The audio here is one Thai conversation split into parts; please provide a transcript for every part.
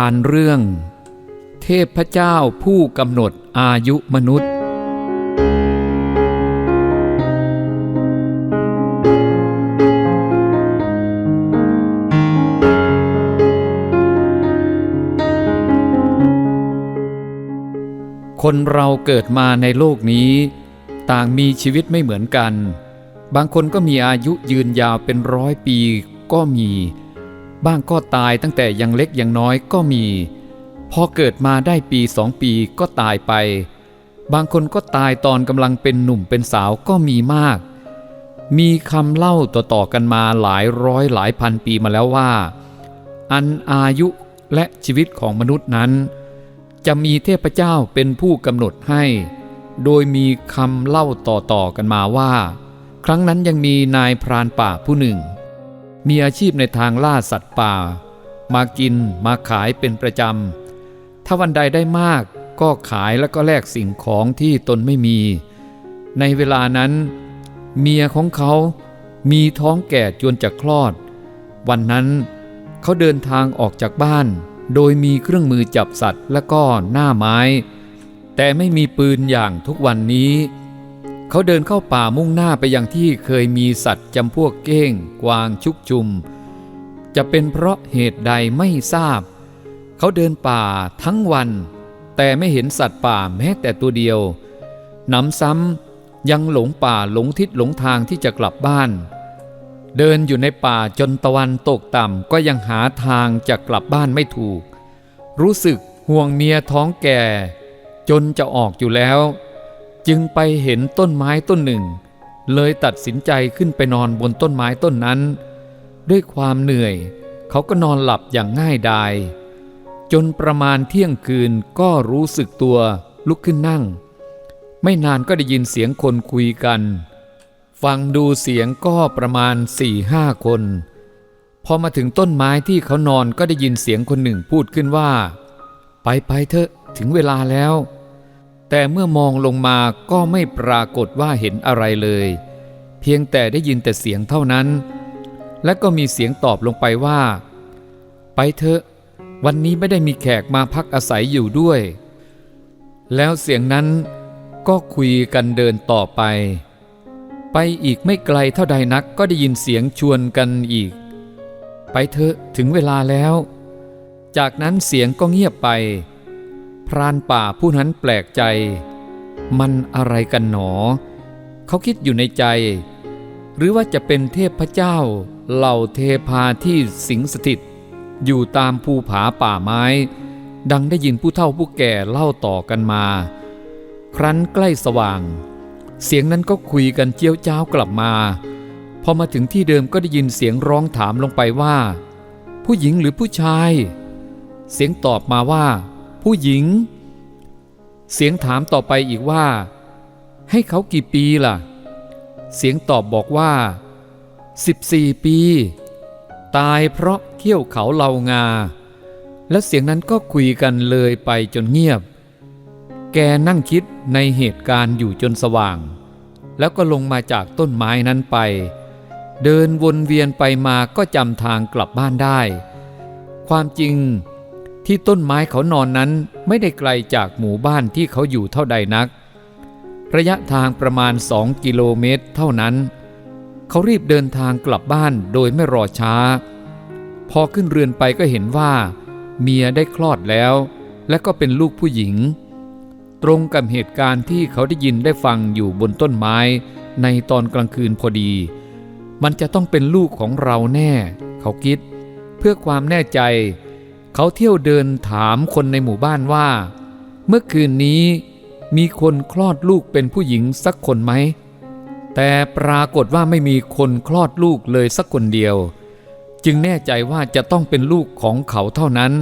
านเรื่อง เทพเจ้าผู้กำหนดอายุมนุษย์ คนเราเกิดมาในโลกนี้ ต่างมีชีวิตไม่เหมือนกัน บางคนก็มีอายุยืนยาวเป็นร้อยปีก็มี บ้างก็ตายตั้งแต่ยังเล็กยังน้อยก็มี พอเกิดมาได้ปีสองปีก็ตายไป บางคนก็ตายตอนกำลังเป็นหนุ่มเป็นสาวก็มีมาก มีคำเล่าต่อๆกันมาหลายร้อยหลายพันปีมาแล้วว่า อันอายุและชีวิตของมนุษย์นั้น จะมีเทพเจ้าเป็นผู้กำหนดให้ โดยมีคำเล่าต่อๆกันมาว่า ครั้งนั้นยังมีนายพรานป่าผู้หนึ่ง มีอาชีพในทางล่าสัตว์ป่า มากินมาขายเป็นประจำ ถ้าวันใดได้มากก็ขายแล้วก็แลกสิ่งของที่ตนไม่มี ในเวลานั้น เมียของเขามีท้องแก่จนจะคลอด วันนั้นเขาเดินทางออกจากบ้าน โดยมีเครื่องมือจับสัตว์และก็หน้าไม้ แต่ไม่มีปืนอย่างทุกวันนี้ เขาเดินเข้าป่ามุ่งหน้าไปยังที่เคยมีสัตว์จำพวกเก้ง กวางชุกชุม จะเป็นเพราะเหตุใดไม่ทราบ เขาเดินป่าทั้งวัน แต่ไม่เห็นสัตว์ป่าแม้แต่ตัวเดียวหนำซ้ำยังหลงป่าหลงทิศหลงทางที่จะกลับบ้าน เดินอยู่ในป่าจนตะวันตกต่ำก็ยังหาทางจะกลับบ้านไม่ถูก รู้สึกห่วงเมียท้องแก่ จนจะออกอยู่แล้ว จึงไปเห็นต้นไม้ต้นหนึ่ง เลยตัดสินใจขึ้นไปนอนบนต้นไม้ต้นนั้น ด้วยความเหนื่อย เขาก็นอนหลับอย่างง่ายดาย จนประมาณเที่ยงคืนก็รู้สึกตัวลุกขึ้นนั่ง ไม่นานก็ได้ยินเสียงคนคุยกัน ฟังดูเสียงก็ประมาณสี่ห้าคน พอมาถึงต้นไม้ที่เขานอนก็ได้ยินเสียงคนหนึ่งพูดขึ้นว่า ไปไปเถอะถึงเวลาแล้ว แต่เมื่อมองลงมาก็ไม่ปรากฏว่าเห็นอะไรเลย เพียงแต่ได้ยินแต่เสียงเท่านั้น และก็มีเสียงตอบลงไปว่า ไปเถอะ วันนี้ไม่ได้มีแขกมาพักอาศัยอยู่ด้วย แล้วเสียงนั้นก็คุยกันเดินต่อไป ไปอีกไม่ไกลเท่าใดนักก็ได้ยินเสียงชวนกันอีก ไปเถอะถึงเวลาแล้ว จากนั้นเสียงก็เงียบไป พรานป่าผู้นั้นแปลกใจ มันอะไรกันหนอ เขาคิดอยู่ในใจ หรือว่าจะเป็นเทพเจ้า เหล่าเทพาที่สิงสถิต อยู่ตามภูผาป่าไม้ ดังได้ยินผู้เฒ่าผู้แก่เล่าต่อกันมา ครั้นใกล้สว่าง เสียงนั้นก็คุยกันเจียวจ้าวกลับมา พอมาถึงที่เดิมก็ได้ยินเสียงร้องถามลงไปว่า ผู้หญิงหรือผู้ชาย เสียงตอบมาว่า ผู้หญิง เสียงถามต่อไปอีกว่า ให้เขากี่ปีล่ะ เสียงตอบบอกว่า 14 ปี ตายเพราะเขี้ยวเขาเหลางา แล้วเสียงนั้นก็คุยกันเลยไปจนเงียบ แกนั่งคิดในเหตุการณ์อยู่จนสว่าง แล้วก็ลงมาจากต้นไม้นั้นไป เดินวนเวียนไปมาก็จำทางกลับบ้านได้ ความจริง ที่ต้นไม้เขานอนนั้นไม่ได้ไกลจากหมู่บ้านที่เขาอยู่เท่าใดนัก ระยะทางประมาณสองกิโลเมตรเท่านั้น เขารีบเดินทางกลับบ้านโดยไม่รอช้า พอขึ้นเรือนไปก็เห็นว่า เมียได้คลอดแล้ว และก็เป็นลูกผู้หญิง ตรงกับเหตุการณ์ที่เขาได้ยินได้ฟังอยู่บนต้นไม้ในตอนกลางคืนพอดี มันจะต้องเป็นลูกของเราแน่ เขาคิด เพื่อความแน่ใจเขาเที่ยวเดินถามคนในหมู่บ้านว่า เมื่อคืนนี้มีคนคลอดลูกเป็นผู้หญิงสักคนไหม แต่ปรากฏว่าไม่มีคนคลอดลูกเลยสักคนเดียว จึงแน่ใจว่าจะต้องเป็นลูกของเขาเท่านั้น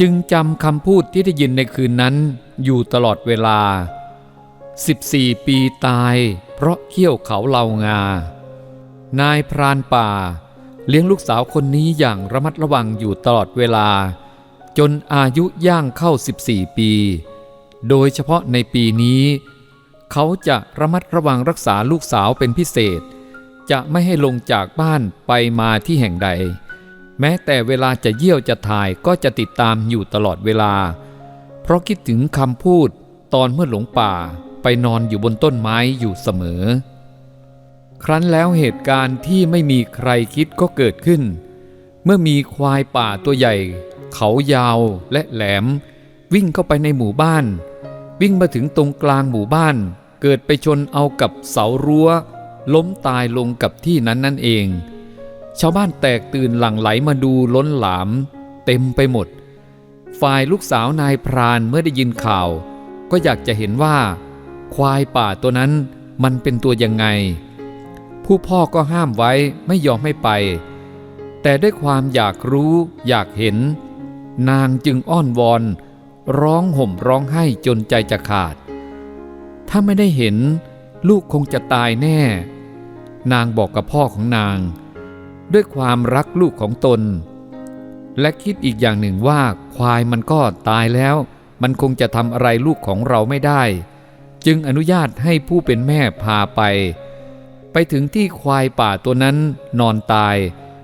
จึงจำคำพูดที่ได้ยินในคืนนั้นอยู่ตลอดเวลา 14 ปีตาย เพราะเขี้ยวเขาเหลางา นายพรานป่า เลี้ยงลูกสาวคนนี้อย่างระมัดระวังอยู่ตลอดเวลา จนอายุย่างเข้า 14 ปี โดยเฉพาะในปีนี้ เขาจะระมัดระวังรักษาลูกสาวเป็นพิเศษ จะไม่ให้ลงจากบ้านไปมาที่แห่งใด แม้แต่เวลาจะเยี่ยวจะถ่ายก็จะติดตามอยู่ตลอดเวลา เพราะคิดถึงคำพูดตอนเมื่อหลงป่าไปนอนอยู่บนต้นไม้อยู่เสมอ ครั้นแล้วเหตุการณ์ที่ไม่มีใครคิดก็เกิดขึ้น เมื่อมีควายป่าตัวใหญ่ เขายาวและแหลม วิ่งเข้าไปในหมู่บ้าน วิ่งมาถึงตรงกลางหมู่บ้าน เกิดไปชนเอากับเสารั้ว ล้มตายลงกับที่นั้นนั่นเอง ชาวบ้านแตกตื่นหลั่งไหลมาดูล้นหลาม เต็มไปหมด ฝ่ายลูกสาวนายพรานเมื่อได้ยินข่าว ก็อยากจะเห็นว่า ควายป่าตัวนั้นมันเป็นตัวยังไง ผู้พ่อก็ห้ามไว้ไม่ยอมให้ไป แต่ด้วยความอยากรู้อยากเห็น นางจึงอ้อนวอน ร้องห่มร้องไห้จนใจจะขาด ถ้าไม่ได้เห็นลูกคงจะตายแน่ นางบอกกับพ่อของนาง ด้วยความรักลูกของตน และคิดอีกอย่างหนึ่งว่าควายมันก็ตายแล้ว มันคงจะทำอะไรลูกของเราไม่ได้ จึงอนุญาตให้ผู้เป็นแม่พาไป ไปถึงที่ควายป่าตัวนั้นนอนตาย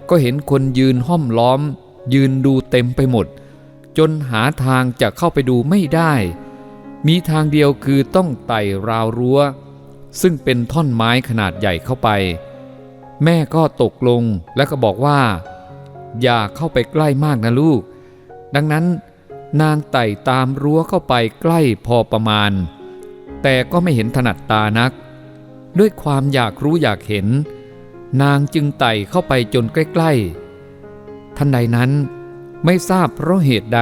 ก็เห็นคนยืนห้อมล้อม ยืนดูเต็มไปหมด จนหาทางจะเข้าไปดูไม่ได้ มีทางเดียวคือต้องไต่ราวรั้ว ซึ่งเป็นท่อนไม้ขนาดใหญ่เข้าไป แม่ก็ตกลงแล้วก็บอกว่า อย่าเข้าไปใกล้มากนะลูก ดังนั้นนางไต่ตามรั้วเข้าไปใกล้พอประมาณ แต่ก็ไม่เห็นถนัดตานัก ด้วยความอยากรู้อยากเห็น นางจึงไต่เข้าไปจนใกล้ๆทันใดนั้นไม่ทราบเพราะเหตุใด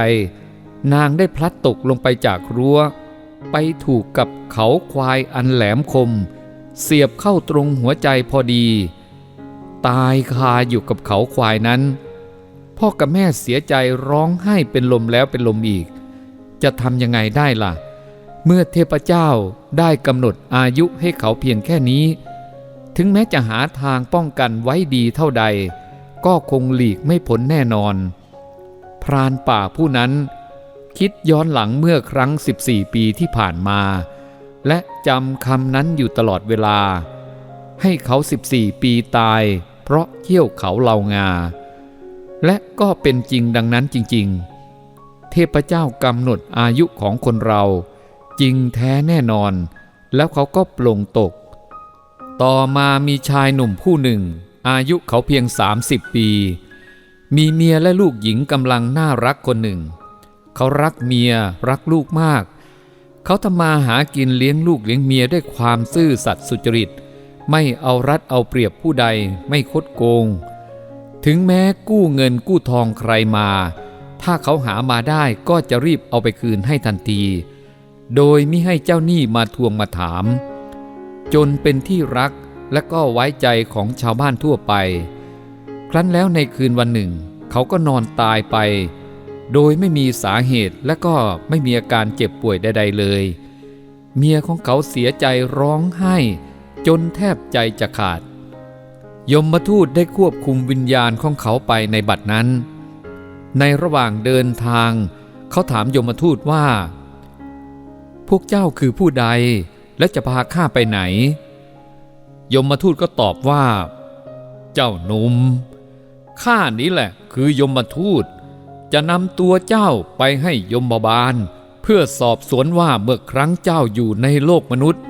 นางได้พลัดตกลงไปจากรั้ว ไปถูกกับเขาควายอันแหลมคม เสียบเข้าตรงหัวใจพอดี ตายคาอยู่กับเขาควายนั้น พ่อกับแม่เสียใจร้องไห้เป็นลมแล้วเป็นลมอีก จะทำยังไงได้ล่ะเเมื่อเทพเจ้าได้กำหนดอายุให้เขาเพียงแค่นี้ ถึงแม้จะหาทางป้องกันไว้ดีเท่าใด ก็คงหลีกไม่พ้นแน่นอน พรานป่าผู้นั้น คิดย้อนหลังเมื่อครั้ง 14 ปีที่ผ่านมา และจำคำนั้นอยู่ตลอดเวลา ให้เขา 14 ปีตาย เพราะเขี้ยวเขาเหลางา และก็เป็นจริงดังนั้นจริง ๆ เทพเจ้ากำหนดอายุของคนเรา จริงแท้แน่นอน แล้วเขาก็ปลงตก ต่อมามีชายหนุ่มผู้หนึ่ง อายุเขาเพียง 30 ปี มีเมียและลูกหญิงกำลังน่ารักคนหนึ่ง เขารักเมียรักลูกมาก เขาทำมาหากินเลี้ยงลูกเลี้ยงเมียด้วยความซื่อสัตย์สุจริต ไม่เอารัดเอาเปรียบผู้ใดไม่คดโกง ถึงแม้กู้เงินกู้ทองใครมา ถ้าเขาหามาได้ก็จะรีบเอาไปคืนให้ทันที โดยมิให้เจ้าหนี้มาทวงมาถาม จนเป็นที่รักและก็ไว้ใจของชาวบ้านทั่วไป ครั้นแล้วในคืนวันหนึ่ง เขาก็นอนตายไป โดยไม่มีสาเหตุและก็ไม่มีอาการเจ็บป่วยใด ๆเลย เมียของเขาเสียใจร้องไห้ จนแทบใจจะขาด ยมมาทูตได้ควบคุมวิญญาณของเขาไปในบัดนั้น ในระหว่างเดินทาง เขาถามยมทูตว่า พวกเจ้าคือผู้ใด และจะพาข้าไปไหน ยมทูตก็ตอบว่า เจ้าหนุ่มข้านี้แหละคือยมทูต จะนำตัวเจ้าไปให้ยมบาล เพื่อสอบสวนว่าเมื่อครั้งเจ้าอยู่ในโลกมนุษย์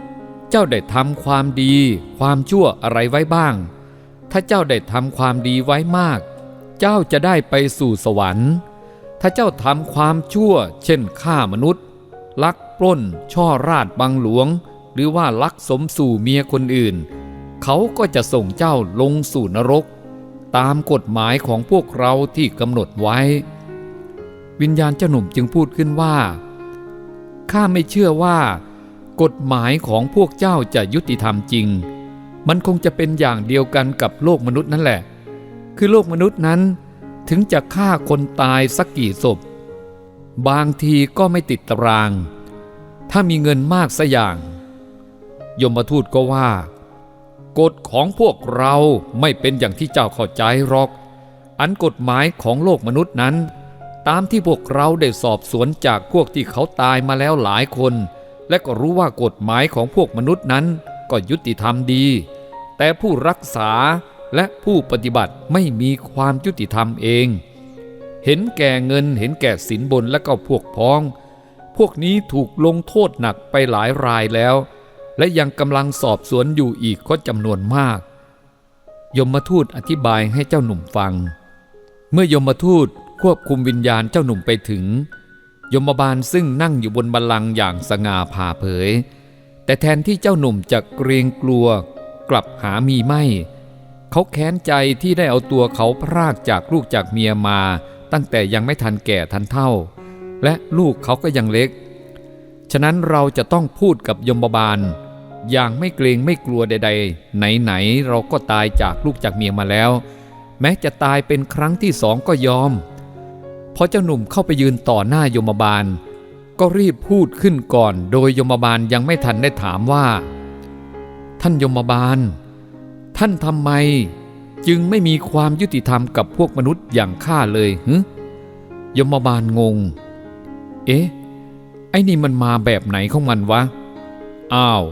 เจ้าได้ทำความดี ความชั่วอะไรไว้บ้าง ถ้าเจ้าได้ทำความดีไว้มาก เจ้าจะได้ไปสู่สวรรค์ ถ้าเจ้าทำความชั่ว เช่นฆ่ามนุษย์ ลัก ปล้น ช่อราดบังหลวง หรือว่าลักสมสู่เมียคนอื่น เขาก็จะส่งเจ้าลงสู่นรก ตามกฎหมายของพวกเราที่กำหนดไว้ วิญญาณเจ้าหนุ่มจึงพูดขึ้นว่าข้าไม่เชื่อว่า กฎหมายของพวกเจ้าจะยุติธรรมจริง มันคงจะเป็นอย่างเดียวกันกับโลกมนุษย์นั่นแหละ คือโลกมนุษย์นั้นถึงจะฆ่าคนตายสักกี่ศพ บางทีก็ไม่ติดตาราง ถ้ามีเงินมากสัอย่าง ยมทูตก็ว่า กฎของพวกเราไม่เป็นอย่างที่เจ้าเข้าใจหรอก อันกฎหมายของโลกมนุษย์นั้น ตามที่พวกเราได้สอบสวนจากพวกที่เขาตายมาแล้วหลายคน และก็รู้ว่ากฎหมายของพวกมนุษย์นั้นก็ยุติธรรมดี แต่ผู้รักษาและผู้ปฏิบัติไม่มีความยุติธรรมเอง เห็นแก่เงินเห็นแก่สินบนและก็พวกพ้อง พวกนี้ถูกลงโทษหนักไปหลายรายแล้ว และยังกำลังสอบสวนอยู่อีกก็จำนวนมาก ยมทูตอธิบายให้เจ้าหนุ่มฟัง เมื่อยมทูตควบคุมวิญญาณเจ้าหนุ่มไปถึง ยมบาลซึ่งนั่งอยู่บนบัลลังก์อย่างสง่าผ่าเผย แต่แทนที่เจ้าหนุ่มจะเกรงกลัว กลับหามีไม่ เขาแค้นใจที่ได้เอาตัวเขาพรากจากลูกจากเมียมา ตั้งแต่ยังไม่ทันแก่ทันเท่า และลูกเขาก็ยังเล็ก ฉะนั้นเราจะต้องพูดกับยมบาล อย่างไม่เกรงไม่กลัวใด ๆ ไหนๆเราก็ตายจากลูกจากเมียมาแล้ว แม้จะตายเป็นครั้งที่สองก็ยอมพอเจ้าหนุ่มเข้าไปยืนต่อหน้ายมบาล ก็รีบพูดขึ้นก่อน โดยยมบาลยังไม่ทันได้ถามว่า ท่านยมบาล ท่านทำไมจึงไม่มีความยุติธรรมกับพวกมนุษย์อย่างข้าเลยฮึยมบาลงง เอ๊ะ ไอ้นี่มันมาแบบไหนของมันวะ อ้าว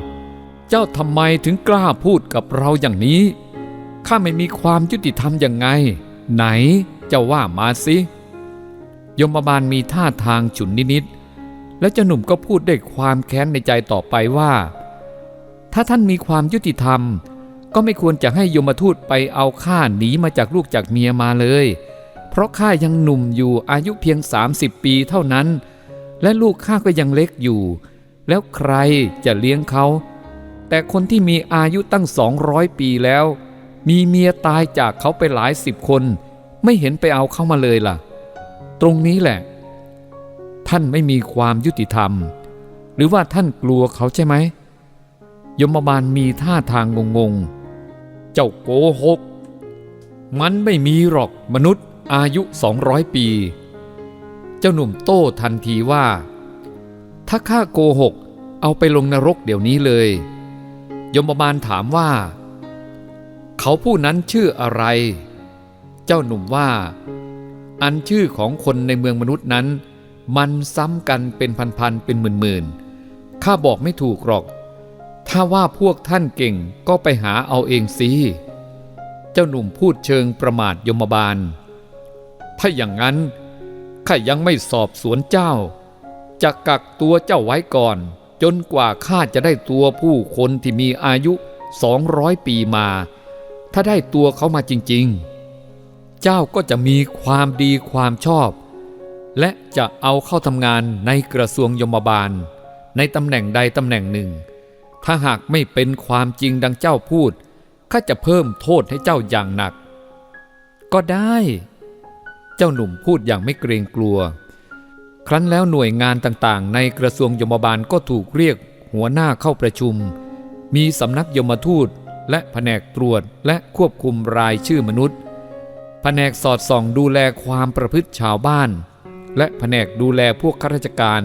เจ้าทำไมถึงกล้าพูดกับเราอย่างนี้ ข้าไม่มีความยุติธรรมยังไง ไหนเจ้าว่ามาสิยมบาลมีท่าทางฉุนนิดๆ แล้วเจ้าหนุ่มก็พูดด้วยความแค้นในใจต่อไปว่า ถ้าท่านมีความยุติธรรม ก็ไม่ควรจะให้ยมทูตไปเอาข้าหนีมาจากลูกจากเมียมาเลย เพราะข้ายังหนุ่มอยู่อายุเพียง 30 ปีเท่านั้น และลูกข้าก็ยังเล็กอยู่ แล้วใครจะเลี้ยงเขา แต่คนที่มีอายุตั้ง200ปีแล้ว มีเมียตายจากเขาไปหลายสิบคน ไม่เห็นไปเอาเข้ามาเลยล่ะ ตรงนี้แหละ ท่านไม่มีความยุติธรรม หรือว่าท่านกลัวเขาใช่ไหม ยมบาลมีท่าทางงงๆ เจ้าโกหก มันไม่มีหรอกมนุษย์อายุ200ปี จ้าหนุ่มโต้ทันทีว่า ถ้าข้าโกหก เอาไปลงนรกเดี๋ยวนี้เลย ยมบาลถามว่า เขาผู้นั้นชื่ออะไร เจ้าหนุ่มว่า อันชื่อของคนในเมืองมนุษย์นั้น มันซ้ำกันเป็นพันๆเป็นหมื่นๆข้าบอกไม่ถูกหรอก ถ้าว่าพวกท่านเก่งก็ไปหาเอาเองสิเจ้าหนุ่มพูดเชิงประมาทยมบาล ถ้าอย่างนั้น ข้ายังไม่สอบสวนเจ้า จะกักตัวเจ้าไว้ก่อน จนกว่าข้าจะได้ตัวผู้คนที่มีอายุ200ปีมา ถ้าได้ตัวเขามาจริง ๆ เจ้าก็จะมีความดีความชอบ และจะเอาเข้าทำงานในกระทรวงยมบาล ในตำแหน่งใดตำแหน่งหนึ่ง ถ้าหากไม่เป็นความจริงดังเจ้าพูดข้าจะเพิ่มโทษให้เจ้าอย่างหนัก ก็ได้ เจ้าหนุ่มพูดอย่างไม่เกรงกลัว ครั้นแล้วหน่วยงานต่างๆ ในกระทรวงยมบาลก็ถูกเรียกหัวหน้าเข้าประชุม มีสำนักยมทูตและแผนกตรวจและควบคุมรายชื่อมนุษย์ แผนกสอดส่องดูแลความประพฤติชาวบ้าน และแผนกดูแลพวกข้าราชการ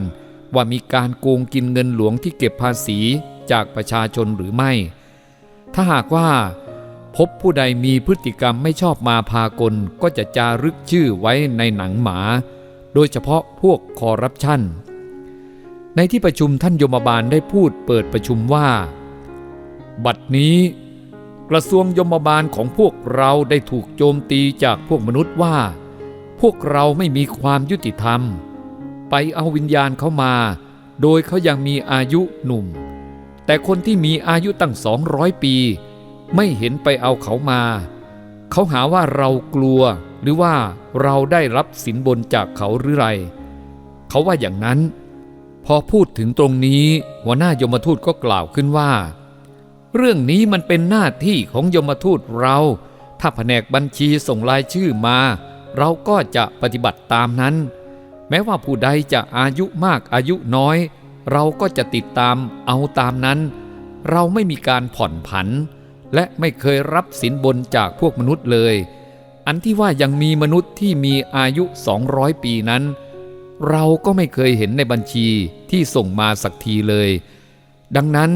ว่ามีการโกงกินเงินหลวงที่เก็บภาษีจากประชาชนหรือไม่ ถ้าหากว่า พบผู้ใดมีพฤติกรรมไม่ชอบมาพากลก็จะจารึกชื่อไว้ในหนังหมา โดยเฉพาะพวกคอร์รัปชันในที่ประชุมท่านยมบาลได้พูดเปิดประชุมว่า บัดนี้ กระทรวงยมบาลของพวกเราได้ถูกโจมตีจากพวกมนุษย์ว่า พวกเราไม่มีความยุติธรรม ไปเอาวิญญาณเขามา โดยเขายังมีอายุหนุ่ม แต่คนที่มีอายุตั้งสองร้อยปี ไม่เห็นไปเอาเขามา เขาหาว่าเรากลัวหรือว่าเราได้รับสินบนจากเขาหรือไร เขาว่าอย่างนั้น พอพูดถึงตรงนี้ หัวหน้ายมทูตก็กล่าวขึ้นว่า เรื่องนี้มันเป็นหน้าที่ของยมทูตเรา ถ้าแผนกบัญชีส่งรายชื่อมา เราก็จะปฏิบัติตามนั้น แม้ว่าผู้ใดจะอายุมากอายุน้อย เราก็จะติดตามเอาตามนั้น เราไม่มีการผ่อนผัน และไม่เคยรับสินบนจากพวกมนุษย์เลย อันที่ว่ายังมีมนุษย์ที่มีอายุ 200 ปีนั้น เราก็ไม่เคยเห็นในบัญชีที่ส่งมาสักทีเลย ดังนั้น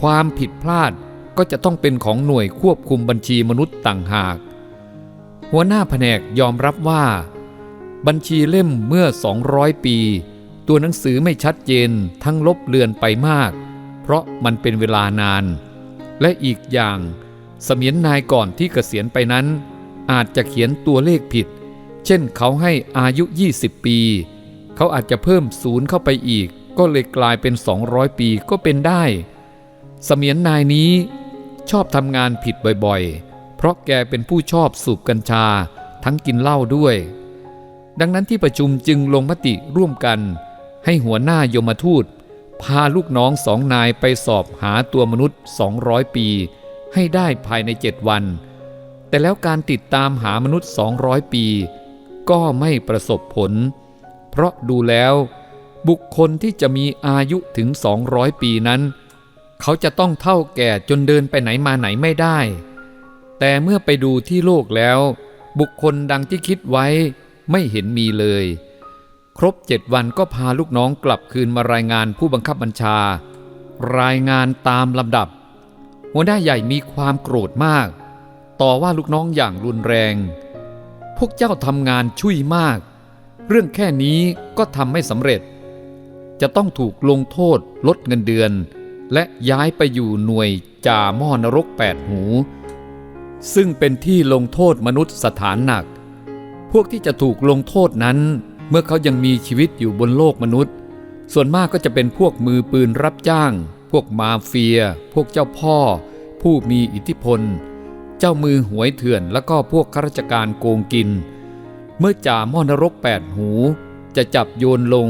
ความผิดพลาดก็จะต้องเป็นของหน่วยควบคุมบัญชีมนุษย์ต่างหาก หัวหน้าแผนกยอมรับว่า บัญชีเล่มเมื่อ 200 ปี ตัวหนังสือไม่ชัดเจนทั้งลบเลือนไปมาก เพราะมันเป็นเวลานาน และอีกอย่าง เสมียนนายก่อนที่เกษียณไปนั้น อาจจะเขียนตัวเลขผิด เช่นเขาให้อายุ 20 ปี เขาอาจจะเพิ่มศูนย์เข้าไปอีก ก็เลยกลายเป็น 200 ปีก็เป็นได้ เสมียนนายนี้ชอบทำงานผิดบ่อยๆ เพราะแกเป็นผู้ชอบสูบกัญชาทั้งกินเหล้าด้วย ดังนั้นที่ประชุมจึงลงมติร่วมกัน ให้หัวหน้ายมทูต พาลูกน้องสองนายไปสอบหาตัวมนุษย์ 200 ปี ให้ได้ภายใน7วัน แต่แล้วการติดตามหามนุษย์ 200 ปี ก็ไม่ประสบผล เพราะดูแล้วบุคคลที่จะมีอายุถึง 200 ปีนั้น เขาจะต้องเท่าแก่จนเดินไปไหนมาไหนไม่ได้ แต่เมื่อไปดูที่โลกแล้ว บุคคลดังที่คิดไว้ไม่เห็นมีเลย ครบเจ็ดวันก็พาลูกน้องกลับคืนมารายงานผู้บังคับบัญชา รายงานตามลำดับ หัวหน้าใหญ่มีความโกรธมาก ต่อว่าลูกน้องอย่างรุนแรง พวกเจ้าทำงานชุ่ยมาก เรื่องแค่นี้ก็ทำไม่สำเร็จ จะต้องถูกลงโทษลดเงินเดือน และย้ายไปอยู่หน่วยจ่าหม้อนรกแปดหู ซึ่งเป็นที่ลงโทษมนุษย์สถานหนัก พวกที่จะถูกลงโทษนั้น เมื่อเขายังมีชีวิตอยู่บนโลกมนุษย์ ส่วนมากก็จะเป็นพวกมือปืนรับจ้าง พวกมาเฟีย พวกเจ้าพ่อ ผู้มีอิทธิพล เจ้ามือหวยเถื่อนแล้วก็พวกข้าราชการโกงกิน เมื่อจ่ามอนรกแปดหู จะจับโยนลง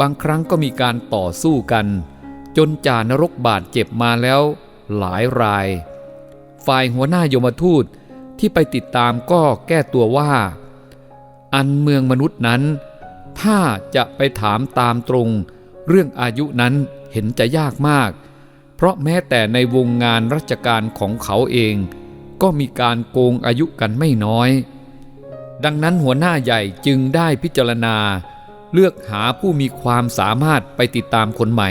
บางครั้งก็มีการต่อสู้กัน จนจ่านรกบาดเจ็บมาแล้ว หลายราย ฝ่ายหัวหน้ายมทูตที่ไปติดตามก็แก้ตัวว่า อันเมืองมนุษย์นั้น ถ้าจะไปถามตามตรง เรื่องอายุนั้นเห็นจะยากมาก เพราะแม้แต่ในวงงานราชการของเขาเอง ก็มีการโกงอายุกันไม่น้อย ดังนั้นหัวหน้าใหญ่จึงได้พิจารณา เลือกหาผู้มีความสามารถไปติดตามคนใหม่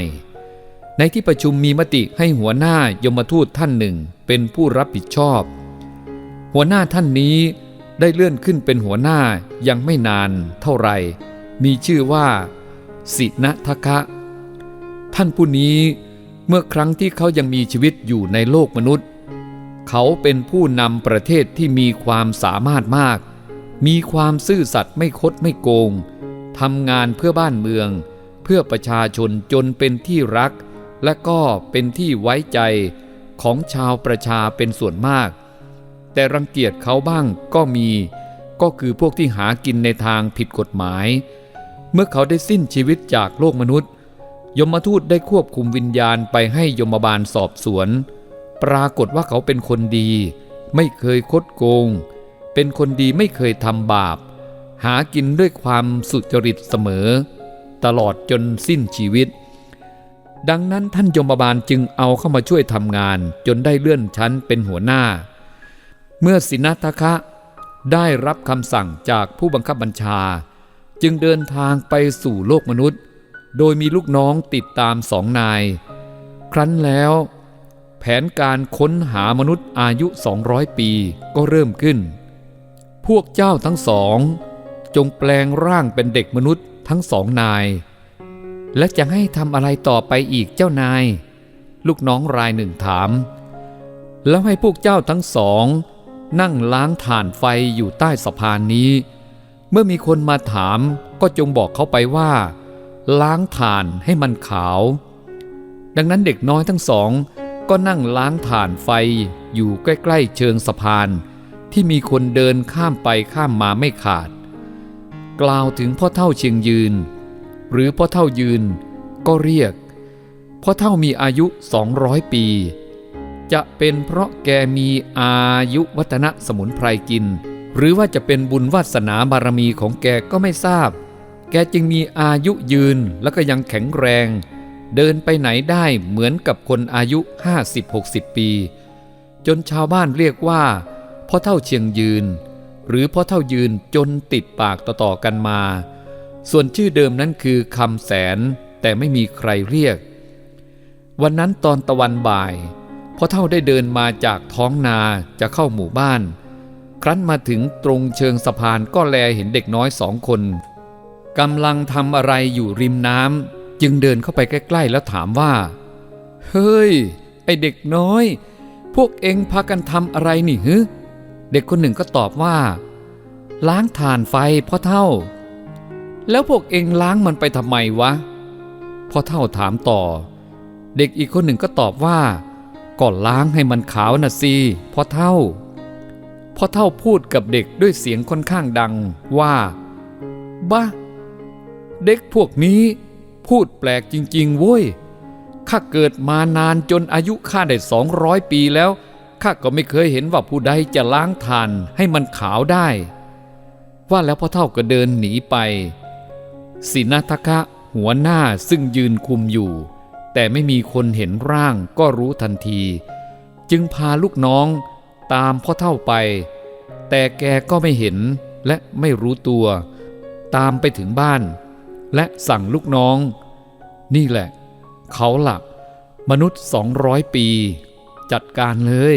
ในที่ประชุมมีมติให้หัวหน้ายมทูตท่านหนึ่งเป็นผู้รับผิดชอบ หัวหน้าท่านนี้ ได้เลื่อนขึ้นเป็นหัวหน้ายังไม่นานเท่าไร มีชื่อว่าสินทะคะ ท่านผู้นี้เมื่อครั้งที่เขายังมีชีวิตอยู่ในโลกมนุษย์ เขาเป็นผู้นำประเทศที่มีความสามารถมาก มีความซื่อสัตย์ไม่คดไม่โกงทำงานเพื่อบ้านเมือง เพื่อประชาชนจนเป็นที่รัก และก็เป็นที่ไว้ใจของชาวประชาเป็นส่วนมาก แต่รังเกียจเขาบ้างก็มี ก็คือพวกที่หากินในทางผิดกฎหมาย เมื่อเขาได้สิ้นชีวิตจากโลกมนุษย์ ยมทูตได้ควบคุมวิญญาณไปให้ยมบาลสอบสวน ปรากฏว่าเขาเป็นคนดี ไม่เคยคดโกง เป็นคนดีไม่เคยทำบาป หากินด้วยความสุจริตเสมอ ตลอดจนสิ้นชีวิตดังนั้นท่านยมบาลจึงเอาเข้ามาช่วยทำงานจนได้เลื่อนชั้นเป็นหัวหน้า เมื่อสินัทคะได้รับคำสั่งจากผู้บังคับบัญชา จึงเดินทางไปสู่โลกมนุษย์ โดยมีลูกน้องติดตามสองนาย ครั้นแล้ว แผนการค้นหามนุษย์อายุ 200 ปีก็เริ่มขึ้น พวกเจ้าทั้งสอง จงแปลงร่างเป็นเด็กมนุษย์ทั้งสองนาย และจะให้ทำอะไรต่อไปอีกเจ้านาย ลูกน้องรายหนึ่งถาม แล้วให้พวกเจ้าทั้งสอง นั่งล้างถ่านไฟอยู่ใต้สะพานนี้ เมื่อมีคนมาถามก็จงบอกเขาไปว่า ล้างถ่านให้มันขาว ดังนั้นเด็กน้อยทั้งสองก็นั่งล้างถ่านไฟอยู่ใกล้ๆเชิงสะพาน ที่มีคนเดินข้ามไปข้ามมาไม่ขาด กล่าวถึงพ่อเท่าเชียงยืน หรือพ่อเท่ายืนก็เรียกพ่อเท่ามีอายุ 200 ปี จะเป็นเพราะแกมีอายุวัฒนะสมุนไพรกิน หรือว่าจะเป็นบุญวาสนาบารมีของแกก็ไม่ทราบ แกจึงมีอายุยืนแล้วก็ยังแข็งแรง เดินไปไหนได้เหมือนกับคนอายุ 50-60 ปี จนชาวบ้านเรียกว่าพ่อเท่าเชียงยืน หรือพ่อเท่ายืนจนติดปากต่อๆกันมา ส่วนชื่อเดิมนั้นคือคำแสนแต่ไม่มีใครเรียก วันนั้นตอนตะวันบ่าย พอเท่าได้เดินมาจากท้องนาจะเข้าหมู่บ้าน ครั้นมาถึงตรงเชิงสะพานก็แลเห็นเด็กน้อยสองคนกำลังทำอะไรอยู่ริมน้ำจึงเดินเข้าไปใกล้ ๆ แล้วถามว่า เฮ้ย ไอเด็กน้อยพพวกเองพากันทำอะไรนี่ฮึเด็กคนหนึ่งก็ตอบว่า ล้างถ่านไฟพ่อเท่า แล้วพวกเองล้างมันไปทำไมวะพ่อเท่าถามต่อ เด็กอีกคนหนึ่งก็ตอบว่า ก็ล้างให้มันขาวนะสิพ่อเท่าพ่อเท่าพูดกับเด็กด้วยเสียงค่อนข้างดังว่าบ้าเด็กพวกนี้พูดแปลกจริง ๆ เว้ย ข้าเกิดมานานจนอายุข้าได้สองร้อยปีแล้ว ข้าก็ไม่เคยเห็นว่าผู้ใดจะล้างถ่านให้มันขาวได้ ว่าแล้วพ่อเท่าก็เดินหนีไปสินาทคะหัวหน้าซึ่งยืนคุมอยู่ แต่ไม่มีคนเห็นร่างก็รู้ทันที จึงพาลูกน้องตามพ่อเท่าไป แต่แกก็ไม่เห็นและไม่รู้ตัว ตามไปถึงบ้าน และสั่งลูกน้อง นี่แหละ เขาหลักมนุษย์สองร้อยปี จัดการเลย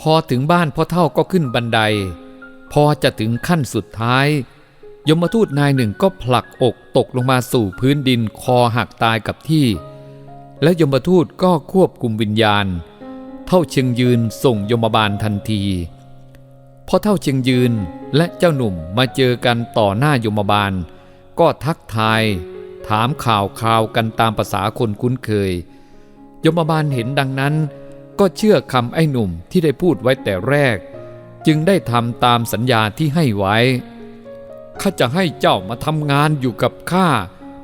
พอถึงบ้านพ่อเท่าก็ขึ้นบันได พอจะถึงขั้นสุดท้าย ยมทูตนายหนึ่งก็ผลักอกตกลงมาสู่พื้นดินคอหักตายกับที่ และยมทูตก็ควบคุมวิญญาณ เท่าเชียงยืนส่งยมบาลทันทีพอเท่าเชียงยืนและเจ้าหนุ่มมาเจอกันต่อหน้ายมบาล ก็ทักทาย ถามข่าวข่าวกันตามภาษาคนคุ้นเคย ยมบาลเห็นดังนั้น ก็เชื่อคำไอ้หนุ่มที่ได้พูดไว้แต่แรก จึงได้ทำตามสัญญาที่ให้ไว้ข้าจะให้เจ้ามาทำงานอยู่กับข้า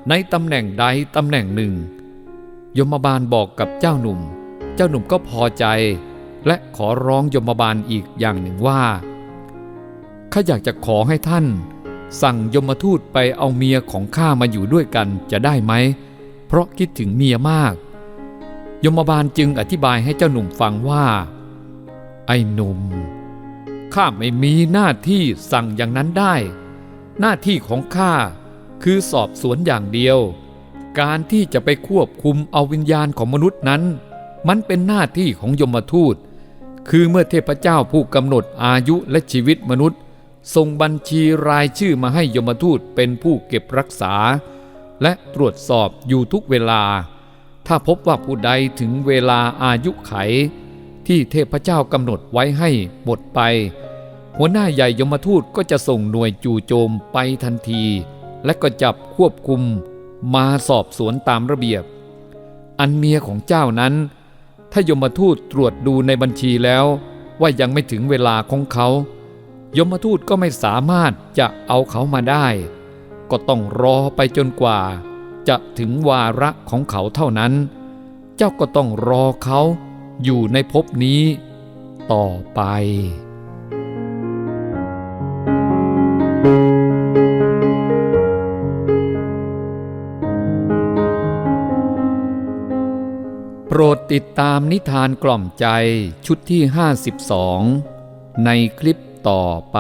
ในตำแหน่งใดตำแหน่งหนึ่ง ยมบาลบอกกับเจ้าหนุ่ม เจ้าหนุ่มก็พอใจ และขอร้องยมบาลอีกอย่างหนึ่งว่าข้าอยากจะขอให้ท่าน สั่งยมทูตไปเอาเมียของข้ามาอยู่ด้วยกันจะได้ไหม เพราะคิดถึงเมียมาก ยมบาลจึงอธิบายให้เจ้าหนุ่มฟังว่า ไอ้หนุ่ม ข้าไม่มีหน้าที่สั่งอย่างนั้นได้ หน้าที่ของข้าคือสอบสวนอย่างเดียว การที่จะไปควบคุมเอาวิญญาณของมนุษย์นั้น มันเป็นหน้าที่ของยมทูต คือเมื่อเทพเจ้าผู้กำหนดอายุและชีวิตมนุษย์ส่งบัญชีรายชื่อมาให้ยมทูตเป็นผู้เก็บรักษา และตรวจสอบอยู่ทุกเวลา ถ้าพบว่าผู้ใดถึงเวลาอายุไข ที่เทพเจ้ากำหนดไว้ให้หมดไป หัวหน้าใหญ่ยมทูตก็จะส่งหน่วยจู่โจมไปทันที และก็จับควบคุม มาสอบสวนตามระเบียบ อันเมียของเจ้านั้น ถ้ายมทูตตรวจดูในบัญชีแล้วว่ายังไม่ถึงเวลาของเขา ยมทูตก็ไม่สามารถจะเอาเขามาได้ ก็ต้องรอไปจนกว่า จะถึงวาระของเขาเท่านั้น เจ้าก็ต้องรอเขาอยู่ในภพนี้ ต่อไปโป รดติดตามนิทานกล่อมใจชุดที่ 52 ในคลิปต่อไป